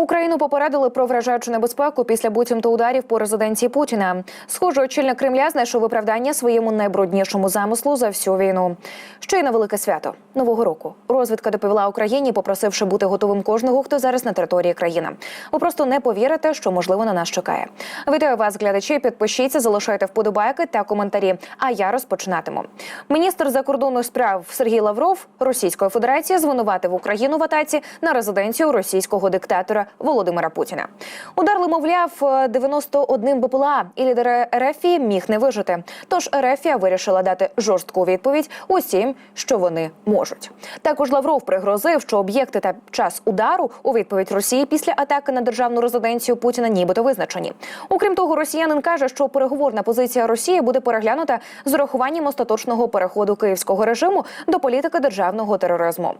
Україну попередили про вражаючу небезпеку після буцімто ударів по резиденції Путіна. Схоже, очільник Кремля знайшов виправдання своєму найбруднішому замислу за всю війну. Ще й на велике свято нового року. Розвідка доповіла Україні, попросивши бути готовим кожного, хто зараз на території країни. Ви просто не повірите, що можливо на нас чекає. Вітаю вас, глядачі. Підпишіться, залишайте вподобайки та коментарі. А я розпочинатиму. Міністр закордонних справ Сергій Лавров Російської Федерації звинуватив Україну в атаці на резиденцію російського диктатора Володимира Путіна. Удар, мовляв, 91 БПЛА, і лідер РФ міг не вижити. Тож РФ вирішила дати жорстку відповідь усім, що вони можуть. Також Лавров пригрозив, що об'єкти та час удару у відповідь Росії після атаки на державну резиденцію Путіна нібито визначені. Окрім того, росіянин каже, що переговорна позиція Росії буде переглянута з урахуванням остаточного переходу київського режиму до політики державного тероризму.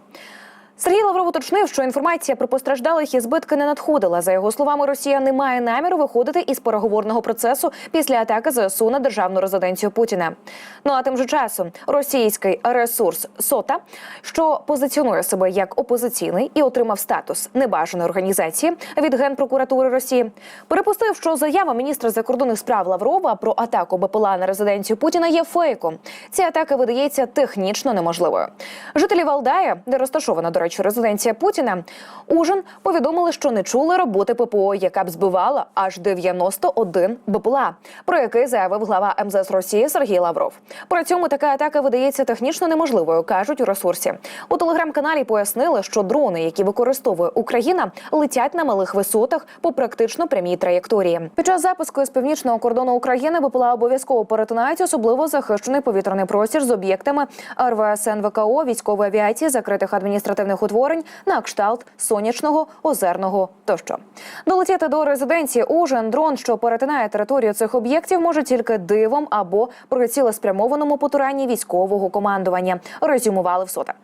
Сергій Лавров уточнив, що інформація про постраждалих і збитки не надходила. За його словами, Росія не має наміру виходити із переговорного процесу після атаки ЗСУ на державну резиденцію Путіна. Ну а тим же часом російський ресурс Сота, що позиціонує себе як опозиційний і отримав статус небажаної організації від генпрокуратури Росії, перепустив, що заява міністра закордонних справ Лаврова про атаку БПЛА на резиденцію Путіна є фейком. Ця атака видається технічно неможливою. Жителі Валдая, де розташована до речі, резиденція Путіна, Ужин повідомили, що не чули роботи ППО, яка б збивала аж 91 БПЛА, про який заявив глава МЗС Росії Сергій Лавров. При цьому така атака видається технічно неможливою, кажуть у ресурсі. У телеграм-каналі пояснили, що дрони, які використовує Україна, летять на малих висотах по практично прямій траєкторії. Під час запуску із північного кордону України БПЛА обов'язково перетинають особливо захищений повітряний простір з об'єктами РВС НВКО, військової авіації, закритих адміністративних утворень на кшталт сонячного, озерного тощо. Долетіти до резиденції Ужин дрон, що перетинає територію цих об'єктів, може тільки дивом або при цілеспрямованому потуранні військового командування. Резюмували в сота.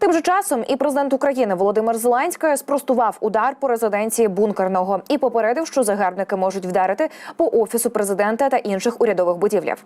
Тим же часом і президент України Володимир Зеленський спростував удар по резиденції бункерного і попередив, що загарбники можуть вдарити по офісу президента та інших урядових будівлях.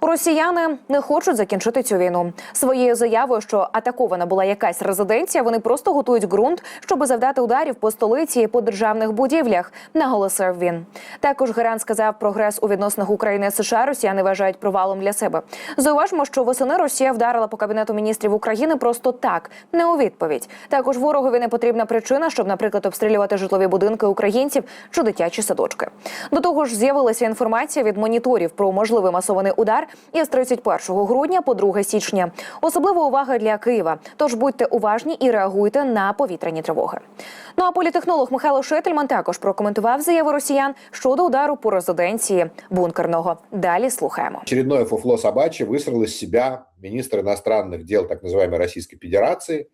Росіяни не хочуть закінчити цю війну своєю заявою, що атакована була якась резиденція. Вони просто готують ґрунт, щоб завдати ударів по столиці і по державних будівлях. Наголосив він. Також Геран сказав, прогрес у відносинах України США Росіяни вважають провалом для себе. Зауважмо, що восени Росія вдарила по кабінету міністрів України просто так не у відповідь. Також ворогові не потрібна причина, щоб, наприклад, обстрілювати житлові будинки українців чи дитячі садочки. До того ж, з'явилася інформація від моніторів про можливий масований удар із 31 грудня по 2 січня. Особлива увага для Києва. Тож будьте уважні і реагуйте на повітряні тривоги. Ну а політехнолог Михайло Шетельман також прокоментував заяву росіян щодо удару по резиденції бункерного. Далі слухаємо. Очередное фуфло собачье высрал из себя министр иностранных дел так называемой Российской Федерации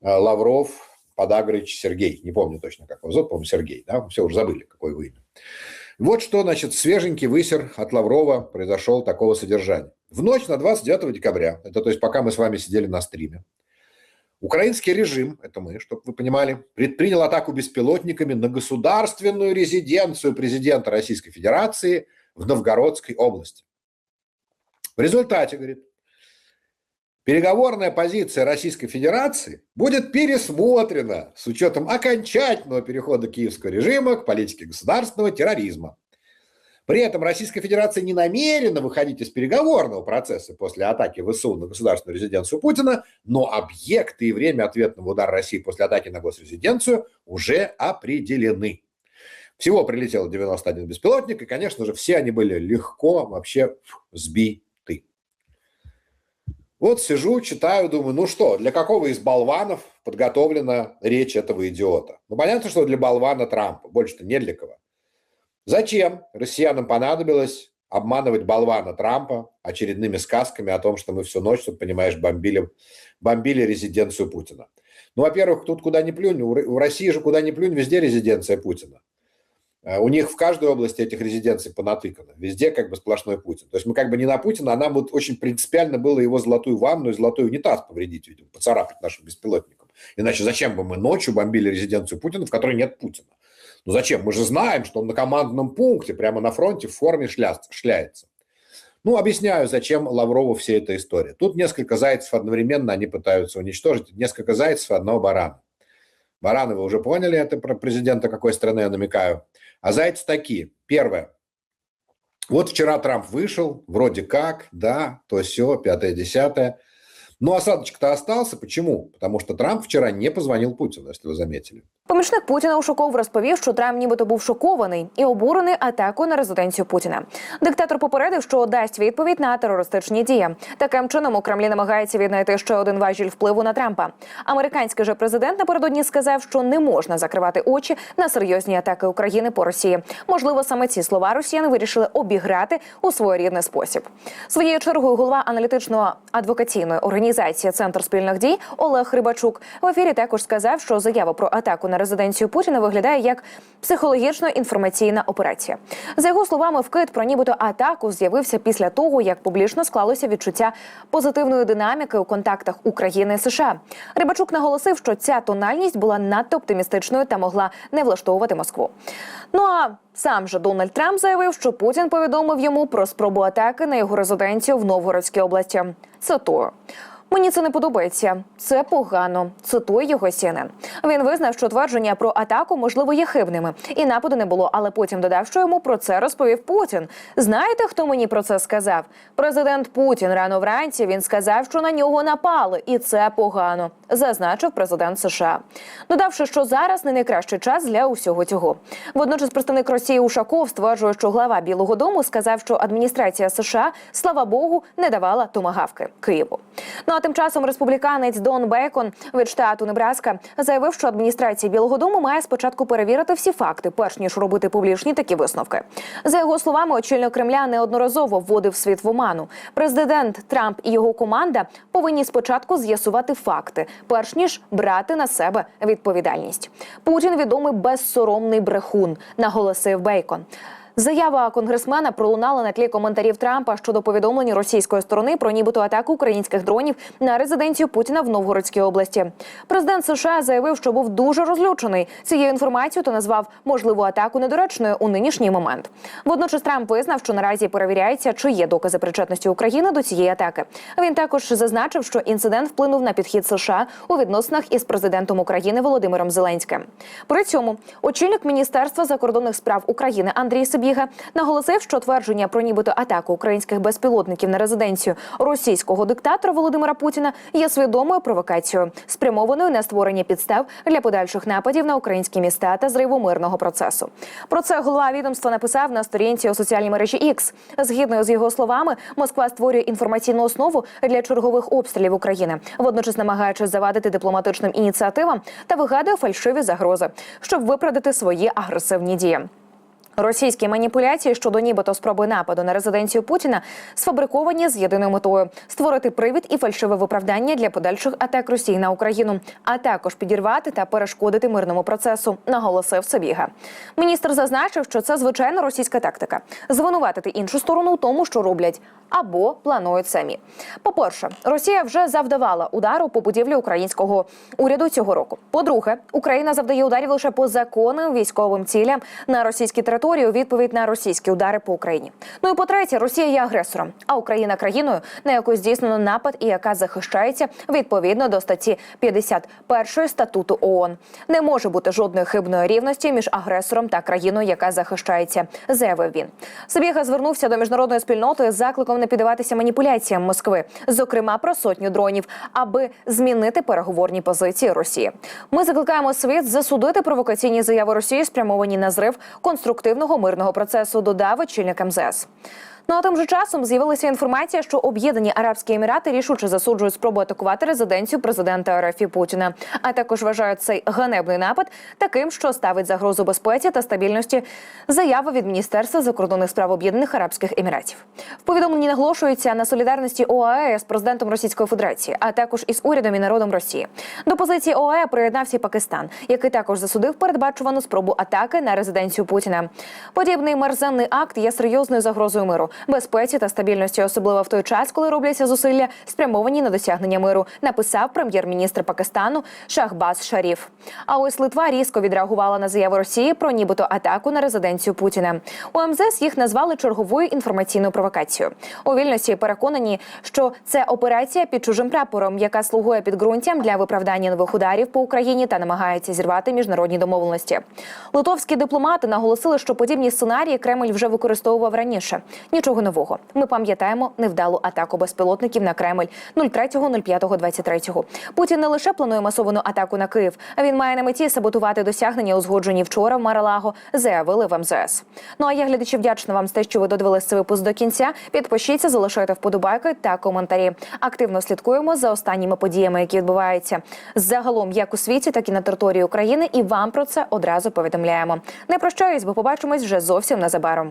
э, Лавров Подагрыч Сергей. Не помню точно, как его зовут, по-моему, Сергей. Да? Все уже забыли, какое вы имя. Вот что, значит, свеженький высер от Лаврова произошел такого содержания. В ночь на 29 декабря, это то есть пока мы с вами сидели на стриме, украинский режим, это мы, чтобы вы понимали, предпринял атаку беспилотниками на государственную резиденцию президента Российской Федерации в Новгородской области. В результате, говорит, переговорная позиция Российской Федерации будет пересмотрена с учетом окончательного перехода киевского режима к политике государственного терроризма. При этом Российская Федерация не намерена выходить из переговорного процесса после атаки ВСУ на государственную резиденцию Путина, но объекты и время ответного удара России после атаки на госрезиденцию уже определены. Всего прилетело 91 беспилотник, и, конечно же, все они были легко вообще сбиты. Вот сижу, читаю, думаю, ну что, для какого из болванов подготовлена речь этого идиота? Ну, понятно, что для болвана Трампа, больше-то не для кого. Зачем россиянам понадобилось обманывать болвана Трампа очередными сказками о том, что мы всю ночь, тут, понимаешь, бомбили, бомбили резиденцию Путина? Ну, во-первых, тут куда ни плюнь, у России же куда ни плюнь, везде резиденция Путина. У них в каждой области этих резиденций понатыкано. Везде как бы сплошной Путин. То есть мы как бы не на Путина, а нам вот очень принципиально было его золотую ванну и золотой унитаз повредить, видимо, поцарапать нашим беспилотникам. Иначе зачем бы мы ночью бомбили резиденцию Путина, в которой нет Путина? Ну зачем? Мы же знаем, что он на командном пункте, прямо на фронте в форме шля... шляется. Ну, объясняю, зачем Лаврову вся эта история. Тут несколько зайцев одновременно они пытаются уничтожить, несколько зайцев одного барана. Бараны вы уже поняли, это про президента какой страны я намекаю. А зайцы такие. Первое. Вот вчера Трамп вышел, вроде как, да, то все, пятое, десятое. Но осадочек-то остался. Почему? Потому что Трамп вчера не позвонил Путину, если вы заметили. Помічник Путіна Ушаков розповів, що Трамп нібито був шокований і обурений атакою на резиденцію Путіна. Диктатор попередив, що дасть відповідь на терористичні дії. Таким чином у Кремлі намагається віднайти ще один важіль впливу на Трампа. Американський же президент напередодні сказав, що не можна закривати очі на серйозні атаки України по Росії. Можливо, саме ці слова росіяни вирішили обіграти у своєрідний спосіб. Своєю чергою голова аналітично-адвокаційної організації Центр спільних дій Олег Рибачук в ефірі також сказав, що заява про атаку на резиденцію Путіна виглядає як психологічно-інформаційна операція. За його словами, вкид про нібито атаку з'явився після того, як публічно склалося відчуття позитивної динаміки у контактах України і США. Рибачук наголосив, що ця тональність була надто оптимістичною та могла не влаштовувати Москву. Ну а сам же Дональд Трамп заявив, що Путін повідомив йому про спробу атаки на його резиденцію в Новгородській області. Цитую. Мені це не подобається. Це погано. Цитує його CNN. Він визнав, що твердження про атаку можливо є хибними, і нападу не було. Але потім додав, що йому про це розповів Путін. Знаєте, хто мені про це сказав? Президент Путін рано вранці він сказав, що на нього напали, і це погано. Зазначив президент США, додавши, що зараз не найкращий час для усього цього. Водночас представник Росії Ушаков стверджує, що глава Білого Дому сказав, що адміністрація США, слава Богу, не давала томагавки Києву. Ну тим часом республіканець Дон Бейкон від штату Небраска заявив, що адміністрація Білого Дому має спочатку перевірити всі факти, перш ніж робити публічні такі висновки. За його словами, очільник Кремля неодноразово вводив світ в оману. Президент Трамп і його команда повинні спочатку з'ясувати факти, перш ніж брати на себе відповідальність. Путін відомий безсоромний брехун, наголосив Бейкон. Заява конгресмена пролунала на тлі коментарів Трампа щодо повідомлень російської сторони про нібито атаку українських дронів на резиденцію Путіна в Новгородській області. Президент США заявив, що був дуже розлючений цією інформацією та назвав можливу атаку недоречною у нинішній момент. Водночас Трамп визнав, що наразі перевіряється, чи є докази причетності України до цієї атаки. Він також зазначив, що інцидент вплинув на підхід США у відносинах із президентом України Володимиром Зеленським. При цьому очільник Міністерства закордонних справ України Андрій Сибіга наголосив, що твердження про нібито атаку українських безпілотників на резиденцію російського диктатора Володимира Путіна є свідомою провокацією, спрямованою на створення підстав для подальших нападів на українські міста та зриву мирного процесу. Про це голова відомства написав на сторінці у соціальній мережі X. Згідно з його словами, Москва створює інформаційну основу для чергових обстрілів України, водночас намагаючись завадити дипломатичним ініціативам та вигадує фальшиві загрози, щоб виправдати свої агресивні дії. Російські маніпуляції щодо нібито спроби нападу на резиденцію Путіна сфабриковані з єдиною метою створити привід і фальшиве виправдання для подальших атак Росії на Україну, а також підірвати та перешкодити мирному процесу, наголосив Сабіга. Міністр зазначив, що це звичайна російська тактика звинуватити іншу сторону у тому, що роблять або планують самі. По перше, Росія вже завдавала удару по будівлі українського уряду цього року. По-друге, Україна завдає ударів лише по законним військовим цілям на російській території у відповідь на російські удари по Україні. Ну і по третє, Росія є агресором, а Україна країною, на яку здійснено напад і яка захищається відповідно до статті 51 статуту ООН. Не може бути жодної хибної рівності між агресором та країною, яка захищається, заявив він. Сабіга звернувся до міжнародної спільноти з закликом не піддаватися маніпуляціям Москви, зокрема про сотню дронів, аби змінити переговорні позиції Росії. Ми закликаємо світ засудити провокаційні заяви Росії, спрямовані на зрив конструктивного мирного процесу. Додав очільник МЗС. Ну а тим же часом з'явилася інформація, що Об'єднані Арабські Емірати рішуче засуджують спробу атакувати резиденцію президента РФ Путіна, а також вважають цей ганебний напад таким, що ставить загрозу безпеці та стабільності. Заява від міністерства закордонних справ Об'єднаних Арабських Еміратів. В повідомленні наголошується на солідарності ОАЕ з президентом Російської Федерації, а також із урядом і народом Росії. До позиції ОАЕ приєднався і Пакистан, який також засудив передбачувану спробу атаки на резиденцію Путіна. Подібний мерзенний акт є серйозною загрозою миру. Безпеці та стабільності, особливо в той час, коли робляться зусилля, спрямовані на досягнення миру, написав прем'єр-міністр Пакистану Шахбаз Шаріф. А ось Литва різко відреагувала на заяву Росії про нібито атаку на резиденцію Путіна. У МЗС їх назвали черговою інформаційною провокацією. У вільності переконані, що це операція під чужим прапором, яка слугує підґрунтям для виправдання нових ударів по Україні та намагається зірвати міжнародні домовленості. Литовські дипломати наголосили, що подібні сценарії Кремль вже використовував раніше. Нічого нового. Ми пам'ятаємо невдалу атаку безпілотників на Кремль 03.05.23. Путін не лише планує масовану атаку на Київ, а він має на меті саботувати досягнення, узгоджені вчора в Маралаго, заявили в МЗС. Ну а я глядачі вдячна вам за те, що ви додивились цей випуск до кінця. Підпишіться, залишайте вподобайки та коментарі. Активно слідкуємо за останніми подіями, які відбуваються загалом як у світі, так і на території України. І вам про це одразу повідомляємо. Не прощаюсь, бо побачимось вже зовсім незабаром.